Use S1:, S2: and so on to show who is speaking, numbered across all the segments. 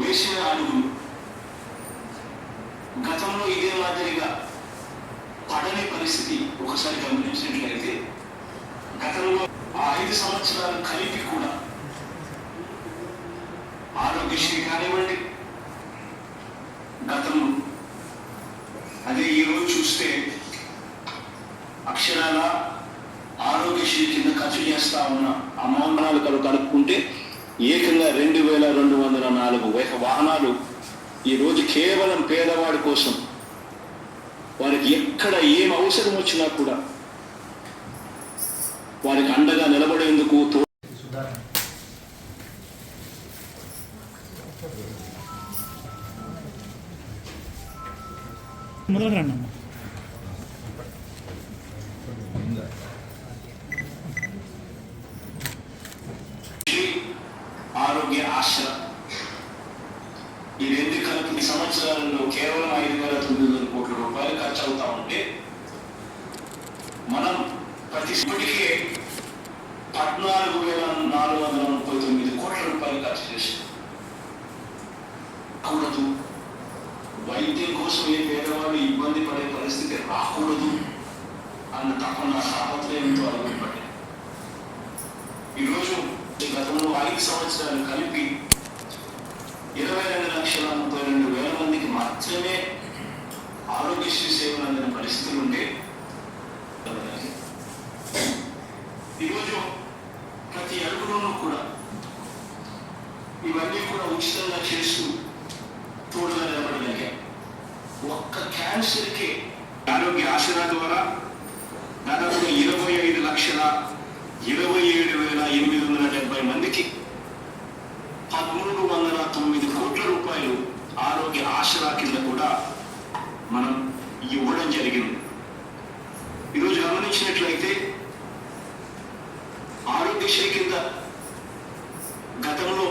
S1: వేసిన అడుగులు గతంలో ఇదే మాదిరిగా పడని పరిస్థితి ఒకసారి గమనించినట్లయితే గతంలో ఆ ఐదు సంవత్సరాలు కలిపి కూడా ఆరోగ్యశ్రీ కానివ్వండి. గతంలో అదే ఈరోజు చూస్తే అక్షరాల ఆరోగ్యశ్రీ కింద ఖర్చు చేస్తా ఉన్న అమౌంట్ కలుపుకుంటే ఏకంగా రెండు వేల రెండు వందల నాలుగు వేల వాహనాలు ఈరోజు కేవలం పేదవాడి కోసం వారికి ఎక్కడ ఏం అవసరం వచ్చినా కూడా వారికి అండగా నిలబడేందుకు
S2: మొదలు రండి
S1: ఆశ. ఈ రెండు కలిపి సంవత్సరాల్లో సంవత్సరాలలో కేవలం ఐదు వేల తొమ్మిది వందల కోట్ల రూపాయలు ఖర్చు అవుతా ఉంటే మనం ప్రతి ఇప్పటికే పద్నాలుగు వేల నాలుగు వందల ముప్పై తొమ్మిది కోట్ల రూపాయలు ఖర్చు చేసాం కూడదు వైద్యం కోసం ఏ పేదవాళ్ళు ఇబ్బంది పడే పరిస్థితి రాకూడదు అన్న తపన సాపత్రయంతో అడుగుపడ్డాయి ఈరోజు గతంలో ఐదు సంవత్సరాలు కలిపి ఇరవై రెండు లక్షల ముప్పై రెండు వేల మందికి మాత్రమే ఆరోగ్యశ్రీ సేవలు అందిన పరిస్థితులు ఉంటే ఈరోజు ప్రతి అడుగులోనూ కూడా ఇవన్నీ కూడా ఉచితంగా చేస్తూ తోడుగా నిలబడగలిగాం. ఒక్క క్యాన్సర్కే ఆరోగ్య ఆసరా ద్వారా దాదాపు ఇరవై ఐదు లక్షల ఇరవై ఏడు వేల ఎనిమిది వందల డెబ్బై మందికి పదమూడు వందల తొమ్మిది కోట్ల రూపాయలు ఆరోగ్య ఆసరా కింద కూడా మనం ఇవ్వడం జరిగింది ఈరోజు గమనించినట్లయితే ఆరోగ్యశ్రీ కింద గతంలో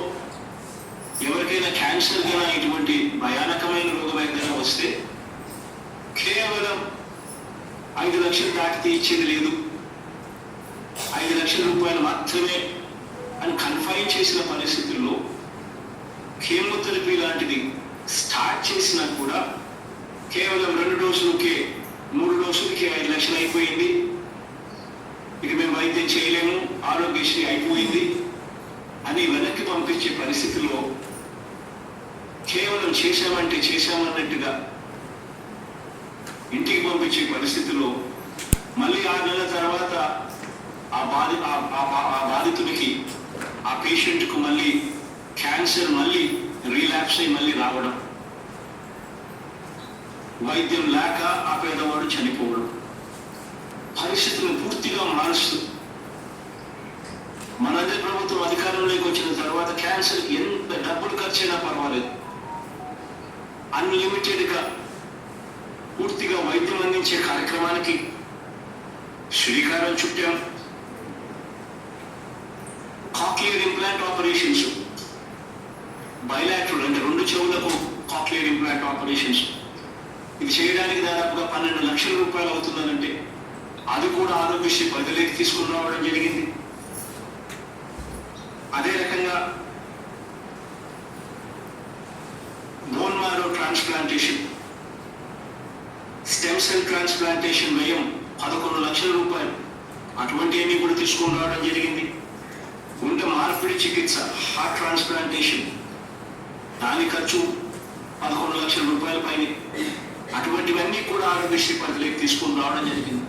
S1: ఎవరికైనా ఇటువంటి భయానకమైన రోగం ఏదైనా వస్తే కేవలం ఐదు లక్షలు దాటితే ఇచ్చేది లేదు. ఐదు లక్షల రూపాయలు మాత్రమే అని కన్ఫైన్ చేసిన పరిస్థితుల్లో కేమోథెరపీ లాంటిది స్టార్ట్ చేసినా కూడా కేవలం రెండు డోసులకే మూడు డోసులకే ఐదు లక్షలు అయిపోయింది. ఇక మేము వైద్యం చేయలేము ఆరోగ్యశ్రీ అయిపోయింది అని వెనక్కి పంపించే పరిస్థితుల్లో కేవలం చేశామంటే చేశామన్నట్టుగా ఇంటికి పంపించే పరిస్థితుల్లో మళ్ళీ ఆ నెల తర్వాత ఆ బాధి ఆ- ఆ- ఆ- పేషెంట్కు మళ్ళీ క్యాన్సర్ మళ్ళీ రీలాప్స్ అయి మళ్ళీ రావడం. వైద్యం లేక ఆ పేదవాడు చనిపోవడం. పరిస్థితులు పూర్తిగా మారుస్తూ మనదే ప్రభుత్వం అధికారంలోకి వచ్చిన తర్వాత క్యాన్సర్ ఎంత డబ్బులు ఖర్చైనా పర్వాలేదు. అన్లిమిటెడ్గా పూర్తిగా వైద్యం అందించే కార్యక్రమానికి శ్రీకారం చుట్టాం. Cochlear implant operations. బయలాటరల్ అంటే రెండు చెవులకు కాక్లియర్ ఇంప్లాంట్ ఆపరేషన్స్. ఇది చేయడానికి దాదాపుగా పన్నెండు లక్షల రూపాయలు అవుతుందనంటే అది కూడా ఆరోగ్యశ్రీ పరిధిలోకి తీసుకుని రావడం జరిగింది. అదే రకంగా ట్రాన్స్ప్లాంటేషన్ స్టెమ్ సెల్ ట్రాన్స్ప్లాంటేషన్ వ్యయం పదకొండు లక్షల రూపాయలు. అటువంటివన్నీ కూడా తీసుకొని రావడం జరిగింది. గుండె మార్పిడి చికిత్స హార్ట్ ట్రాన్స్ప్లాంటేషన్ దాని ఖర్చు పదకొండు లక్షల రూపాయల పైన. అటువంటివన్నీ కూడా ఆరోగ్యశ్రీ పరిధిలోకి తీసుకొని రావడం జరిగింది.